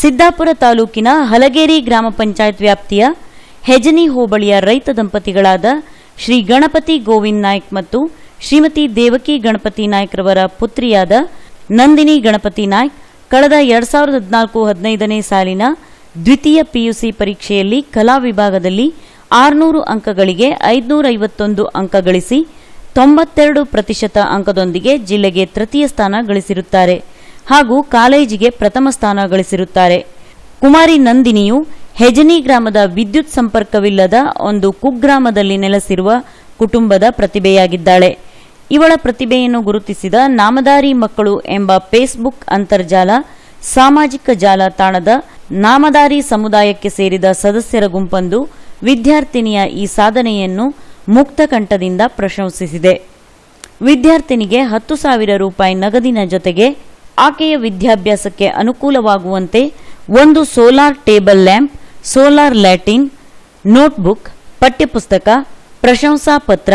ಸಿದ್ದಾಪುರ ತಾಲೂಕಿನ ಹಲಗೇರಿ ಗ್ರಾಮ ಪಂಚಾಯತ್ ವ್ಯಾಪ್ತಿಯ ಹೆಜನಿ ಹೋಬಳಿಯ ರೈತ ದಂಪತಿಗಳಾದ ಶ್ರೀ ಗಣಪತಿ ಗೋವಿಂದ್ ನಾಯ್ಕ್ ಮತ್ತು ಶ್ರೀಮತಿ ದೇವಕಿ ಗಣಪತಿ ನಾಯ್ಕ್ರವರ ಪುತ್ರಿಯಾದ ನಂದಿನಿ ಗಣಪತಿ ನಾಯ್ಕ್ ಕಳೆದ ಎರಡ್ ಸಾವಿರದ ಹದಿನಾಲ್ಕು ಹದಿನೈದನೇ ಸಾಲಿನ ದ್ವಿತೀಯ ಪಿಯುಸಿ ಪರೀಕ್ಷೆಯಲ್ಲಿ ಕಲಾ ವಿಭಾಗದಲ್ಲಿ ಆರುನೂರು ಅಂಕಗಳಿಗೆ ಐದುನೂರ ಐವತ್ತೊಂದು ಅಂಕ ಗಳಿಸಿ ತೊಂಬತ್ತೆರಡು ಪ್ರತಿಶತ ಅಂಕದೊಂದಿಗೆ ಜಿಲ್ಲೆಗೆ ತೃತೀಯ ಸ್ಥಾನ ಗಳಿಸಿರುತ್ತಾರೆ. ಹಾಗೂ ಕಾಲೇಜಿಗೆ ಪ್ರಥಮ ಸ್ಥಾನ ಗಳಿಸಿರುತ್ತಾರೆ. ಕುಮಾರಿ ನಂದಿನಿಯು ಹೆಜನಿ ಗ್ರಾಮದ ವಿದ್ಯುತ್ ಸಂಪರ್ಕವಿಲ್ಲದ ಒಂದು ಕುಗ್ರಾಮದಲ್ಲಿ ನೆಲೆಸಿರುವ ಕುಟುಂಬದ ಪ್ರತಿಭೆಯಾಗಿದ್ದಾಳೆ. ಇವಳ ಪ್ರತಿಭೆಯನ್ನು ಗುರುತಿಸಿದ ನಾಮದಾರಿ ಮಕ್ಕಳು ಎಂಬ ಫೇಸ್ಬುಕ್ ಅಂತರ್ಜಾಲ, ಸಾಮಾಜಿಕ ಜಾಲತಾಣದ ನಾಮದಾರಿ ಸಮುದಾಯಕ್ಕೆ ಸೇರಿದ ಸದಸ್ಯರ ಗುಂಪೊಂದು ವಿದ್ಯಾರ್ಥಿನಿಯ ಈ ಸಾಧನೆಯನ್ನು ಮುಕ್ತ ಕಂಠದಿಂದ ಪ್ರಶಂಸಿಸಿದೆ. ವಿದ್ಯಾರ್ಥಿನಿಗೆ ಹತ್ತು ಸಾವಿರ ರೂಪಾಯಿ ನಗದಿನ ಜೊತೆಗೆ ಆಕೆಯ ವಿದ್ಯಾಭ್ಯಾಸಕ್ಕೆ ಅನುಕೂಲವಾಗುವಂತೆ ಒಂದು solar table lamp, solar lantern, notebook, ಪಠ್ಯಪುಸ್ತಕ, ಪ್ರಶಂಸಾ ಪತ್ರ,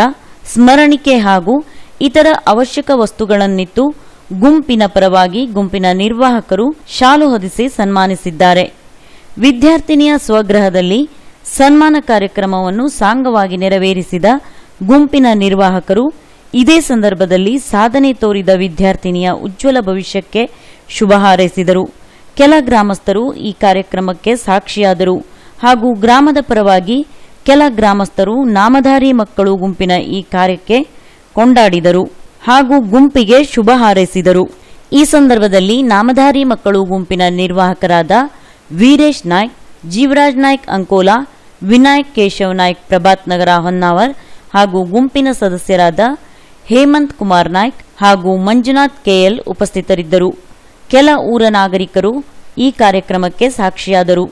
ಸ್ಮರಣಿಕೆ ಹಾಗೂ ಇತರ ಅವಶ್ಯಕ ವಸ್ತುಗಳನ್ನಿತ್ತು ಗುಂಪಿನ ಪರವಾಗಿ ಗುಂಪಿನ ನಿರ್ವಾಹಕರು ಶಾಲು ಹೊದಿಸಿ ಸನ್ಮಾನಿಸಿದ್ದಾರೆ. ವಿದ್ಯಾರ್ಥಿನಿಯ ಸ್ವಗೃಹದಲ್ಲಿ ಸನ್ಮಾನ ಕಾರ್ಯಕ್ರಮವನ್ನು ಸಾಂಗವಾಗಿ ನೆರವೇರಿಸಿದ ಗುಂಪಿನ ನಿರ್ವಾಹಕರು ಇದೇ ಸಂದರ್ಭದಲ್ಲಿ ಸಾಧನೆ ತೋರಿದ ವಿದ್ಯಾರ್ಥಿನಿಯ ಉಜ್ವಲ ಭವಿಷ್ಯಕ್ಕೆ ಶುಭ ಹಾರೈಸಿದರು. ಕೆಲ ಗ್ರಾಮಸ್ಥರು ಈ ಕಾರ್ಯಕ್ರಮಕ್ಕೆ ಸಾಕ್ಷಿಯಾದರು. ಹಾಗೂ ಗ್ರಾಮದ ಪರವಾಗಿ ಕೆಲ ಗ್ರಾಮಸ್ಥರು ನಾಮಧಾರಿ ಮಕ್ಕಳು ಗುಂಪಿನ ಈ ಕಾರ್ಯಕ್ಕೆ ಕೊಂಡಾಡಿದರು ಹಾಗೂ ಗುಂಪಿಗೆ ಶುಭ ಹಾರೈಸಿದರು. ಈ ಸಂದರ್ಭದಲ್ಲಿ ನಾಮಧಾರಿ ಮಕ್ಕಳು ಗುಂಪಿನ ನಿರ್ವಾಹಕರಾದ ವೀರೇಶ್ ನಾಯ್ಕ್, ಜೀವರಾಜ್ ನಾಯ್ಕ್ ಅಂಕೋಲಾ, ವಿನಾಯಕ್ ಕೇಶವ್ ನಾಯ್ಕ್, ಪ್ರಭಾತ್ ನಗರ ಹೊನ್ನಾವರ್ ಹಾಗೂ ಗುಂಪಿನ ಸದಸ್ಯರಾದ ಹೇಮಂತ್ ಕುಮಾರ್ ನಾಯ್ಕ್ ಹಾಗೂ ಮಂಜುನಾಥ್ ಕೆಎಲ್ ಉಪಸ್ಥಿತರಿದ್ದರು. ಕೆಲ ಊರ ನಾಗರಿಕರು ಈ ಕಾರ್ಯಕ್ರಮಕ್ಕೆ ಸಾಕ್ಷಿಯಾದರು.